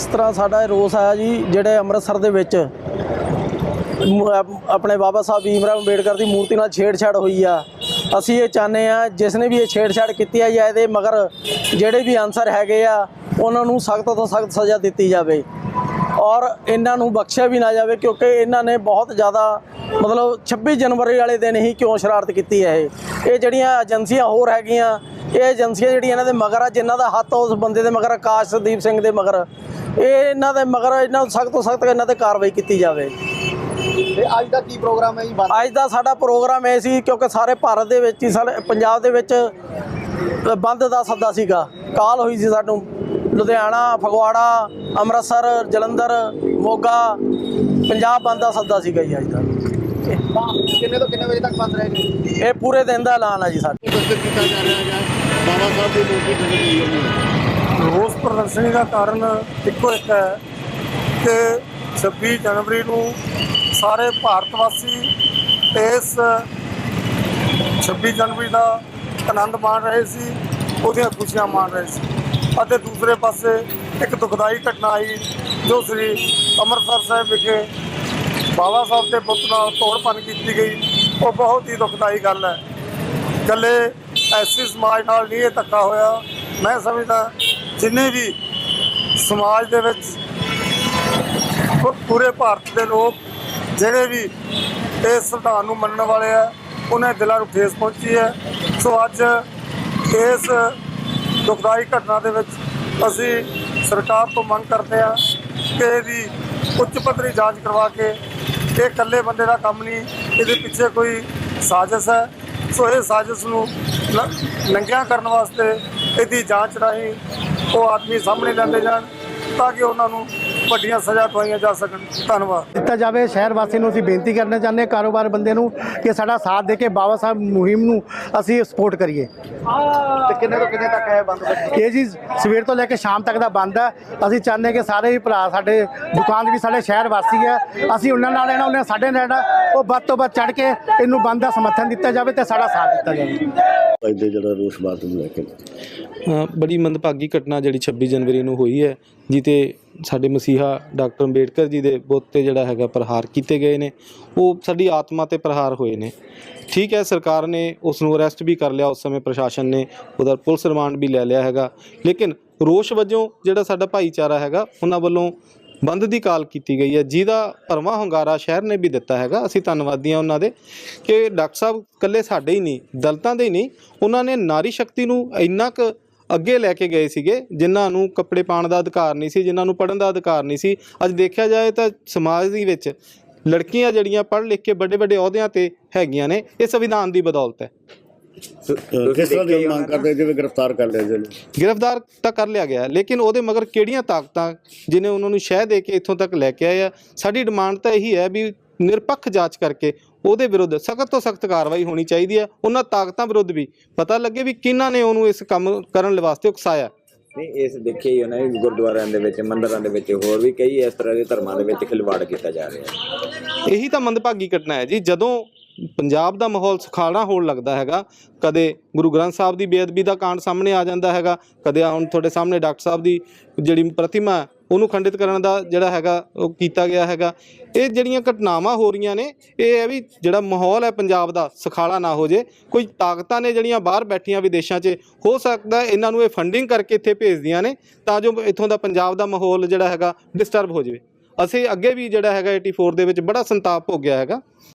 ਇਸ ਤਰ੍ਹਾਂ ਸਾਡਾ ਇਹ ਰੋਸ ਆਇਆ ਜੀ, ਜਿਹੜੇ ਅੰਮ੍ਰਿਤਸਰ ਦੇ ਵਿੱਚ ਆਪਣੇ ਬਾਬਾ ਸਾਹਿਬ ਭੀਮਰਾਵ ਅੰਬੇਡਕਰ ਦੀ ਮੂਰਤੀ ਨਾਲ ਛੇੜਛਾੜ ਹੋਈ ਆ। ਅਸੀਂ ਇਹ ਚਾਹੁੰਦੇ ਆ ਜਿਸ ਨੇ ਵੀ ਇਹ ਛੇੜਛਾੜ ਕੀਤੀ ਆ ਜਾਂ ਇਹਦੇ ਮਗਰ ਜਿਹੜੇ ਵੀ ਅਨਸਰ ਹੈਗੇ ਆ, ਉਹਨਾਂ ਨੂੰ ਸਖਤ ਤੋਂ ਸਖਤ ਸਜ਼ਾ ਦਿੱਤੀ ਜਾਵੇ। ਔਰ ਇਹਨਾਂ ਨੂੰ ਬਖਸ਼ਿਆ ਵੀ ਨਾ ਜਾਵੇ, ਕਿਉਂਕਿ ਇਹਨਾਂ ਨੇ ਬਹੁਤ ਜ਼ਿਆਦਾ ਮਤਲਬ 26 ਜਨਵਰੀ ਵਾਲੇ ਦਿਨ ਹੀ ਕਿਉਂ ਸ਼ਰਾਰਤ ਕੀਤੀ ਹੈ ਇਹ? ਇਹ ਜਿਹੜੀਆਂ ਏਜੰਸੀਆਂ ਹੋਰ ਹੈਗੀਆਂ, ਇਹ ਏਜੰਸੀਆਂ ਜਿਹੜੀਆਂ ਇਹਨਾਂ ਦੇ ਮਗਰ ਆ, ਜਿਨ੍ਹਾਂ ਦਾ ਹੱਥ ਉਸ ਬੰਦੇ ਦੇ ਮਗਰ ਆਕਾਸ਼ਦੀਪ ਸਿੰਘ ਦੇ ਮਗਰ ਇਹ ਇਹਨਾਂ ਦੇ ਮਗਰ ਇਹਨਾਂ ਨੂੰ ਸਖਤ ਤੋਂ ਸਖਤ ਇਹਨਾਂ ਤੇ ਕਾਰਵਾਈ ਕੀਤੀ ਜਾਵੇ। ਤੇ ਅੱਜ ਦਾ ਕੀ ਪ੍ਰੋਗਰਾਮ ਹੈ ਜੀ ਬੰਦ? ਅੱਜ ਦਾ ਸਾਡਾ ਪ੍ਰੋਗਰਾਮ ਇਹ ਸੀ ਕਿਉਂਕਿ ਸਾਰੇ ਭਾਰਤ ਦੇ ਵਿੱਚ ਹੀ ਸਾਰੇ ਪੰਜਾਬ ਦੇ ਵਿੱਚ ਬੰਦ ਦਾ ਸੱਦਾ ਸੀਗਾ। ਕਾਲ ਹੋਈ ਸੀ ਸਾਨੂੰ। ਲੁਧਿਆਣਾ ਫਗਵਾੜਾ ਅੰਮ੍ਰਿਤਸਰ ਜਲੰਧਰ ਮੋਗਾ ਪੰਜਾਬ ਬੰਦ ਦਾ ਸੱਦਾ ਸੀਗਾ ਜੀ ਅੱਜ ਦਾ। ਕਿੰਨੇ ਤੋਂ ਕਿੰਨੇ ਵਜੇ ਤੱਕ ਬੰਦ ਰਹੇਗਾ ਇਹ ਪੂਰੇ ਦਿਨ ਦਾ ਐਲਾਨ ਹੈ ਜੀ ਸਾਡਾ। ਪ੍ਰਦਰਸ਼ਨ ਕੀਤਾ ਜਾ ਰਿਹਾ ਹੈ? ਬਾਬਾ ਸਾਹਿਬ ਦੀ ਮੂਰਤੀ ਹੋਈ ਹੈ? ਰੋਸ ਪ੍ਰਦਰਸ਼ਨੀ ਦਾ ਕਾਰਨ ਇੱਕੋ ਇੱਕ ਹੈ ਕਿ 26 ਜਨਵਰੀ ਨੂੰ ਸਾਰੇ ਭਾਰਤ ਵਾਸੀ ਇਸ 26 ਜਨਵਰੀ ਦਾ ਆਨੰਦ ਮਾਣ ਰਹੇ ਸੀ, ਉਹਦੀਆਂ ਖੁਸ਼ੀਆਂ ਮਾਣ ਰਹੇ ਸੀ। ਅਤੇ ਦੂਸਰੇ ਪਾਸੇ ਇੱਕ ਦੁਖਦਾਈ ਘਟਨਾ ਆਈ, ਜੋ ਸ੍ਰੀ ਅੰਮ੍ਰਿਤਸਰ ਸਾਹਿਬ ਵਿਖੇ ਬਾਬਾ ਸਾਹਿਬ ਦੇ ਪੁੱਤ ਨਾਲ ਤੋੜਪਨ ਕੀਤੀ ਗਈ। ਉਹ ਬਹੁਤ ਹੀ ਦੁਖਦਾਈ ਗੱਲ ਹੈ। ਇਕੱਲੇ ਐਸੀ ਸਮਾਜ ਨਾਲ ਨਹੀਂ ਇਹ ਧੱਕਾ ਹੋਇਆ। ਮੈਂ ਸਮਝਦਾ ਜਿੰਨੇ ਵੀ ਸਮਾਜ ਦੇ ਵਿੱਚ ਪੂਰੇ ਭਾਰਤ ਦੇ ਲੋਕ ਜਿਹੜੇ ਵੀ ਇਸ ਸੰਵਿਧਾਨ ਨੂੰ ਮੰਨਣ ਵਾਲੇ ਆ, ਉਹਨਾਂ ਦਿਲਾਂ ਨੂੰ ਠੇਸ ਪਹੁੰਚੀ ਹੈ। ਸੋ ਅੱਜ ਇਸ ਦੁਖਦਾਈ ਘਟਨਾ ਦੇ ਵਿੱਚ ਅਸੀਂ ਸਰਕਾਰ ਤੋਂ ਮੰਗ ਕਰਦੇ ਹਾਂ ਕਿ ਇਹਦੀ ਉੱਚ ਪੱਧਰੀ ਜਾਂਚ ਕਰਵਾ ਕੇ ਇਹ ਇਕੱਲੇ ਬੰਦੇ ਦਾ ਕੰਮ ਨਹੀਂ, ਇਹਦੇ ਪਿੱਛੇ ਕੋਈ ਸਾਜ਼ਿਸ਼ ਹੈ। ਸੋ ਇਹ ਸਾਜ਼ਿਸ਼ ਨੂੰ ਲੰਘਿਆ ਕਰਨ ਵਾਸਤੇ ਇਹਦੀ ਜਾਂਚ ਰਾਹੀਂ ਉਹ ਆਦਮੀ ਸਾਹਮਣੇ ਲਿਆਂਦੇ ਜਾਣ ਤਾਂ ਕਿ ਉਹਨਾਂ ਨੂੰ ਵੱਡੀਆਂ ਸਜ਼ਾ ਦਵਾਈਆਂ ਜਾ ਸਕਣ। ਧੰਨਵਾਦ। ਦਿੱਤਾ ਜਾਵੇ ਸ਼ਹਿਰ ਵਾਸੀ ਨੂੰ ਅਸੀਂ ਬੇਨਤੀ ਕਰਨਾ ਚਾਹੁੰਦੇ ਹਾਂ ਕਾਰੋਬਾਰ ਬੰਦੇ ਨੂੰ ਕਿ ਸਾਡਾ ਸਾਥ ਦੇ ਕੇ ਬਾਬਾ ਸਾਹਿਬ ਮੁਹਿੰਮ ਨੂੰ ਅਸੀਂ ਸਪੋਰਟ ਕਰੀਏ। ਤੇ ਕਿੰਨੇ ਤੋਂ ਕਿੰਨੇ ਤੱਕ ਹੈ ਬੰਦ ਇਹ ਜੀ ਸਵੇਰ ਤੋਂ ਲੈ ਕੇ ਸ਼ਾਮ ਤੱਕ ਦਾ ਬੰਦ ਹੈ ਅਸੀਂ ਚਾਹੁੰਦੇ ਹਾਂ ਕਿ ਸਾਰੇ ਹੀ ਭਰਾ ਸਾਡੇ ਦੁਕਾਨ ਵੀ ਸਾਡੇ ਸ਼ਹਿਰ ਵਾਸੀ ਹੈ ਅਸੀਂ ਉਹਨਾਂ ਨਾਲ ਰਹਿਣਾ ਉਹਨਾਂ ਸਾਡੇ ਨਾਲ ਰਹਿਣਾ। ਉਹ ਵੱਧ ਤੋਂ ਵੱਧ ਚੜ ਕੇ ਇਹਨੂੰ ਬੰਦ ਦਾ ਸਮਰਥਨ ਦਿੱਤਾ ਜਾਵੇ ਤੇ ਸਾਡਾ ਸਾਥ ਦਿੱਤਾ ਜਾਵੇ। ਅੱਜ ਦੇ ਜਿਹੜਾ ਰੋਸ ਬਾਤ ਨੂੰ ਲੈ ਕੇ। ਅ, ਬੜੀ ਮੰਦਭਾਗੀ ਘਟਨਾ ਜਿਹੜੀ 26 ਜਨਵਰੀ ਨੂੰ ਹੋਈ ਹੈ ਜਿੱਤੇ ਸਾਡੇ ਮਸੀਹਾ ਡਾਕਟਰ ਅੰਬੇਡਕਰ ਜੀ ਦੇ ਬੁੱਤ ਤੇ ਜਿਹੜਾ ਹੈਗਾ ਪ੍ਰਹਾਰ ਕੀਤੇ ਗਏ ਨੇ। ਉਹ ਸਾਡੀ ਆਤਮਾ ਤੇ ਪ੍ਰਹਾਰ ਹੋਏ ਨੇ। ਠੀਕ ਹੈ ਸਰਕਾਰ ਨੇ ਉਸ ਨੂੰ ਅਰੈਸਟ ਵੀ ਕਰ ਲਿਆ ਉਸ ਸਮੇਂ ਪ੍ਰਸ਼ਾਸਨ ਨੇ ਉਹਦਾ ਪੁਲਿਸ ਰਿਮਾਂਡ ਵੀ ਲੈ ਲਿਆ ਹੈਗਾ। ਲੇਕਿਨ ਰੋਸ਼ ਵਜੋਂ ਜਿਹੜਾ ਸਾਡਾ ਭਾਈਚਾਰਾ ਹੈਗਾ ਉਹਨਾਂ ਵੱਲੋਂ ਬੰਦ ਦੀ ਕਾਲ ਕੀਤੀ ਗਈ ਹੈ। ਜਿਹਦਾ ਭਰਵਾਂ ਹੁੰਗਾਰਾ ਸ਼ਹਿਰ ਨੇ ਵੀ ਦਿੱਤਾ ਹੈਗਾ। ਅਸੀਂ ਧੰਨਵਾਦੀ ਹਾਂ ਉਹਨਾਂ ਦੇ ਕਿ ਡਾਕਟਰ ਸਾਹਿਬ ਇਕੱਲੇ ਸਾਡੇ ਹੀ ਨਹੀਂ, ਦਲਤਾਂ ਦੇ ਹੀ ਨਹੀਂ, ਉਹਨਾਂ ਨੇ ਨਾਰੀ ਸ਼ਕਤੀ ਨੂੰ ਇੰਨਾ ਕੁ ਅੱਗੇ ਲੈ ਕੇ ਗਏ ਸੀਗੇ, ਜਿਨ੍ਹਾਂ ਨੂੰ ਕੱਪੜੇ ਪਾਉਣ ਦਾ ਅਧਿਕਾਰ ਨਹੀਂ ਸੀ, ਜਿਨ੍ਹਾਂ ਨੂੰ ਪੜ੍ਹਨ ਦਾ ਅਧਿਕਾਰ ਨਹੀਂ ਸੀ। ਅੱਜ ਦੇਖਿਆ ਜਾਏ ਤਾਂ ਸਮਾਜ ਦੇ ਵਿੱਚ ਲੜਕੀਆਂ ਜਿਹੜੀਆਂ ਪੜ੍ਹ ਲਿਖ ਕੇ ਵੱਡੇ ਵੱਡੇ ਅਹੁਦਿਆਂ ਤੇ ਹੈਗੀਆਂ ਨੇ, ਇਹ ਸੰਵਿਧਾਨ ਦੀ ਬਦੌਲਤ ਹੈ। ਕਿਸ ਤਰ੍ਹਾਂ ਦੀ ਮੰਗ ਕਰਦੇ ਜਿਵੇਂ ਗ੍ਰਿਫਤਾਰ ਕਰ ਲਿਆ ਜੀ ਇਹਨੂੰ? ਗ੍ਰਿਫਤਾਰ ਤਾਂ ਕਰ ਲਿਆ ਗਿਆ ਲੇਕਿਨ ਉਹਦੇ ਮਗਰ ਕਿਹੜੀਆਂ ਤਾਕਤਾਂ ਜਿਨੇ ਉਹਨਾਂ ਨੂੰ ਸ਼ਹਿ ਦੇ ਕੇ ਇੱਥੋਂ ਤੱਕ ਲੈ ਕੇ ਆਏ ਆ? ਸਾਡੀ ਡਿਮਾਂਡ ਤਾਂ ਇਹੀ ਹੈ ਵੀ ਨਿਰਪੱਖ ਜਾਂਚ ਕਰਕੇ ਉਹਦੇ ਵਿਰੁੱਧ ਸਖਤ ਤੋਂ ਸਖਤ ਕਾਰਵਾਈ ਹੋਣੀ ਚਾਹੀਦੀ ਹੈ। ਉਹਨਾਂ ਤਾਕਤਾਂ ਵਿਰੁੱਧ ਵੀ ਪਤਾ ਲੱਗੇ ਵੀ ਕਿਹਨਾਂ ਨੇ ਉਹਨੂੰ ਇਸ ਕੰਮ ਕਰਨ ਵਾਸਤੇ ਉਕਸਾਇਆ। ਨਹੀਂ ਇਸ ਦੇਖਿਆ ਹੀ ਵੀ ਗੁਰਦੁਆਰਿਆਂ ਦੇ ਵਿੱਚ ਮੰਦਿਰਾਂ ਦੇ ਵਿੱਚ ਹੋਰ ਵੀ ਕਈ ਇਸ ਤਰ੍ਹਾਂ ਦੇ ਧਰਮਾਂ ਦੇ ਵਿੱਚ ਖਿਲਵਾੜ ਕੀਤਾ ਜਾ ਰਿਹਾ ਹੈ। ਇਹੀ ਤਾਂ ਮੰਦਭਾਗੀ ਘਟਨਾ ਹੈ ਜੀ। ਜਦੋਂ ਪੰਜਾਬ ਦਾ ਮਾਹੌਲ ਸੁਖਾਲਾ ਹੋਣ ਲੱਗਦਾ ਹੈਗਾ। ਕਦੇ ਗੁਰੂ ਗ੍ਰੰਥ ਸਾਹਿਬ ਦੀ ਬੇਅਦਬੀ ਦਾ ਕਾਂਡ ਸਾਹਮਣੇ ਆ ਜਾਂਦਾ ਹੈਗਾ। ਕਦੇ ਹੁਣ ਤੁਹਾਡੇ ਸਾਹਮਣੇ ਡਾਕਟਰ ਸਾਹਿਬ ਦੀ ਜਿਹੜੀ ਪ੍ਰਤਿਮਾ, ਉਹਨੂੰ ਖੰਡਿਤ ਕਰਨ ਦਾ ਜਿਹੜਾ ਹੈਗਾ, ਉਹ ਕੀਤਾ ਗਿਆ ਹੈਗਾ। ਇਹ ਜਿਹੜੀਆਂ ਘਟਨਾਵਾਂ ਹੋ ਰਹੀਆਂ ਨੇ, ਇਹ ਹੈ ਵੀ ਜਿਹੜਾ ਮਾਹੌਲ ਹੈ ਪੰਜਾਬ ਦਾ ਸੁਖਾਲਾ ਨਾ ਹੋ ਜੇ। ਕੋਈ ਤਾਕਤਾਂ ਨੇ ਜਿਹੜੀਆਂ ਬਾਹਰ ਬੈਠੀਆਂ ਵਿਦੇਸ਼ਾਂ 'ਚ, ਹੋ ਸਕਦਾ ਇਹਨਾਂ ਨੂੰ ਇਹ ਫੰਡਿੰਗ ਕਰਕੇ ਇੱਥੇ ਭੇਜਦੀਆਂ ਨੇ, ਤਾਂ ਜੋ ਇੱਥੋਂ ਦਾ ਪੰਜਾਬ ਦਾ ਮਾਹੌਲ ਜਿਹੜਾ ਹੈਗਾ ਡਿਸਟਰਬ ਹੋ ਜਾਵੇ। ਅਸੀਂ ਅੱਗੇ ਵੀ ਜਿਹੜਾ ਹੈਗਾ 84 ਦੇ ਵਿੱਚ ਬੜਾ ਸੰਤਾਪ ਹੋ ਗਿਆ ਹੈਗਾ।